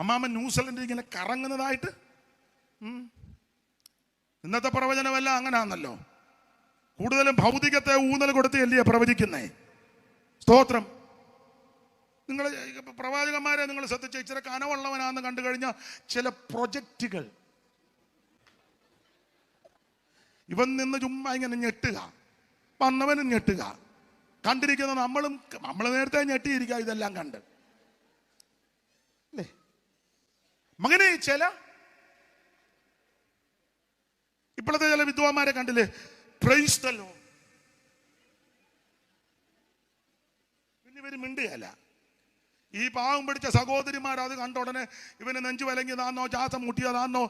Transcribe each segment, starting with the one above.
അമ്മാമ്മ ന്യൂസിലൻഡിൽ ഇങ്ങനെ കറങ്ങുന്നതായിട്ട് ഇന്നത്തെ അങ്ങനെ അങ്ങനെയാണല്ലോ കൂടുതലും ഭൗതികത്തെ ഊന്നൽ കൊടുത്ത് അല്ലയോ പ്രവചിക്കുന്നേ? സ്തോത്രം. നിങ്ങൾ പ്രവാചകന്മാരെ നിങ്ങൾ ശ്രദ്ധിച്ച? ഇച്ചിരി കനവുള്ളവനാന്ന് കണ്ടു കഴിഞ്ഞാൽ ചില പ്രൊജക്റ്റുകൾ. ഇവൻ നിന്ന് ചുമ്മാ ഇങ്ങനെ ഞെട്ടുക. വന്നവനും ഞെട്ടുക. കണ്ടിരിക്കുന്ന നമ്മളും നമ്മൾ നേരത്തെ ഞെട്ടിയിരിക്കുക ഇതെല്ലാം കണ്ട്. അല്ലേ? മകനെ ചില. ഇപ്പോഴത്തെ ചില വിദ്വാന്മാരെ കണ്ടില്ലേ? പ്രൈസ്തല്ലോ പിന്നെ ഇവർ മിണ്ടുകയല്ല ഈ പാവം പിടിച്ച സഹോദരിമാർ അത് കണ്ട ഉടനെ ഇവന് നെഞ്ചു വലങ്ങിയതാന്നോ ജാസം മുട്ടിയതാന്നോ?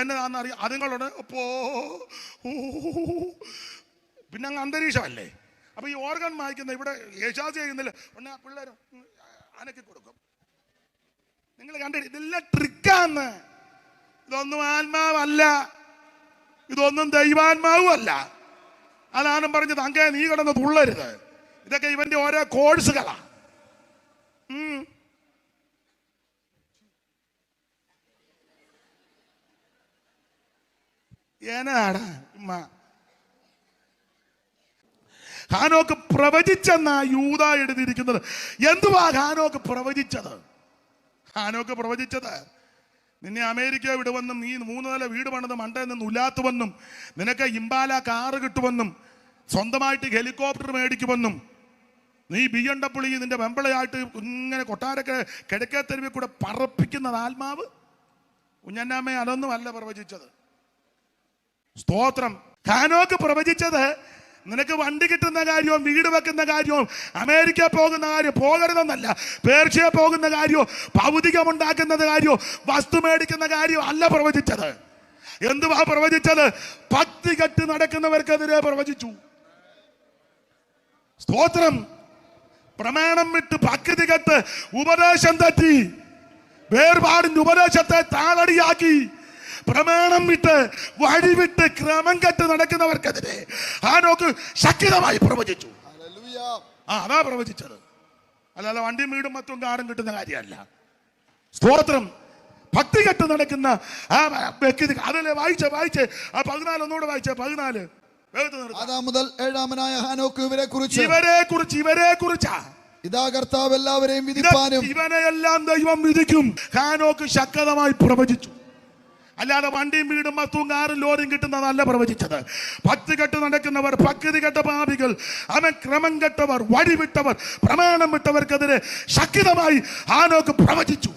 എന്നതാണെന്ന് അറിയാം അതുങ്ങളുടെ പോ പിന്നെ അങ്ങ് അന്തരീക്ഷമല്ലേ? അപ്പൊ ഈ ഓർഗൻ വായിക്കുന്ന ഇവിടെ യേശാസ് ചെയ്യുന്നില്ല? ഉടനെ പിള്ളേർ അനക്കി കൊടുക്കും നിങ്ങൾ കണ്ടിട്ട് ഇതെല്ലാം ട്രിക്കാന്ന് ഇതൊന്നും ആത്മാവല്ല. ഇതൊന്നും ദൈവാത്മാവും അല്ല അതാണ് പറഞ്ഞത്. അങ്ങേ നീ കിടന്ന് തുള്ളരുത്. ഇതൊക്കെ ഇവന്റെ ഓരോ കോഴ്സുകളാ. ഹാനോക്ക് പ്രവചിച്ചെന്നാ യൂത എഴുതിയിരിക്കുന്നത്. എന്തുവാ ഹാനോക്ക് പ്രവചിച്ചത്? ഹാനോക്ക് പ്രവചിച്ചത് നിന്നെ അമേരിക്ക വിടുവെന്നും നീ മൂന്ന് നില വീട് പണിത് മണ്ടയിൽ നിന്ന് ഉലാത്തുവെന്നും നിനക്ക് ഇമ്പാല കാറ് കിട്ടുമെന്നും സ്വന്തമായിട്ട് ഹെലികോപ്റ്റർ മേടിക്കുമെന്നും നീ ബി എം ഡബ്ല്യു നിന്റെ വെമ്പളയായിട്ട് ഇങ്ങനെ കൊട്ടാരക്ക് കിഴക്കേത്തെരുവിൽ കൂടെ പറപ്പിക്കുന്നത് ആത്മാവ്? കുഞ്ഞന്നാമ്മ അതൊന്നും അല്ല പ്രവചിച്ചത്. സ്തോത്രം. ഖാനോക്ക് പ്രവചിച്ചത് നിനക്ക് വണ്ടി കിട്ടുന്ന കാര്യവും വീട് വെക്കുന്ന കാര്യവും അമേരിക്ക പോകുന്ന കാര്യം പോകരുതെന്നല്ല പേർഷ്യ പോകുന്ന കാര്യവും ഭൗതികമുണ്ടാക്കുന്നത് കാര്യവും വസ്തു മേടിക്കുന്ന കാര്യവും അല്ല പ്രവചിച്ചത്. എന്തുവാ പ്രവചിച്ചത്? ഭക്തി കെട്ട് നടക്കുന്നവർക്കെതിരെ പ്രവചിച്ചു. സ്തോത്രം. പ്രമാണം വിട്ട് ഭക്തി കെട്ട് ഉപദേശം തെറ്റി. വേർപാടിന്റെ ഉപദേശത്തെ താളടിയാക്കി. പ്രമാണം വിട്ട് വഴിവിട്ട് ക്രമം കെട്ട് നടക്കുന്നവർക്കെതിരെ ആനോക്ക് ശക്തമായി പ്രവചിച്ചു. ആ അതാ പ്രവചിച്ചത്. അല്ലാതെ വണ്ടിയും വീടും മറ്റും കാറും കിട്ടുന്ന കാര്യമല്ല. സ്തോത്രം ഭക്തി കെട്ട് നടക്കുന്ന ആ വ്യക്തി അതല്ലേ വായിച്ച വായിച്ച്. ആ പതിനാല് ഒന്നുകൂടെ വായിച്ച പതിനാല്. നിർത്താം. മുതൽ ഏഴാമനായ ഹാനോക്ക് ഇവരെ കുറിച്ച് ഇവരെ കുറിച്ച് ഇവരെ കുറിച്ചാ ഇതാ കർത്താവ് എല്ലാവരെയും വിധിപ്പാനും. ഇവനെയെല്ലാം ദൈവം വിധിക്കും. ഹാനോക്ക് ശക്തമായി പ്രവചിച്ചു. അല്ലാതെ വണ്ടിയും വീടും വസ്തുവും കാറും ലോറിയും കിട്ടുന്നതല്ല പ്രവചിച്ചത്. ഭക്തി കെട്ട് നടക്കുന്നവർ ഭക്തി കെട്ട പാപികൾ അവൻ ക്രമം കെട്ടവർ വഴിവിട്ടവർ പ്രമാണം വിട്ടവർക്കെതിരെ ശക്തമായി ആനോക്ക് പ്രവചിച്ചു.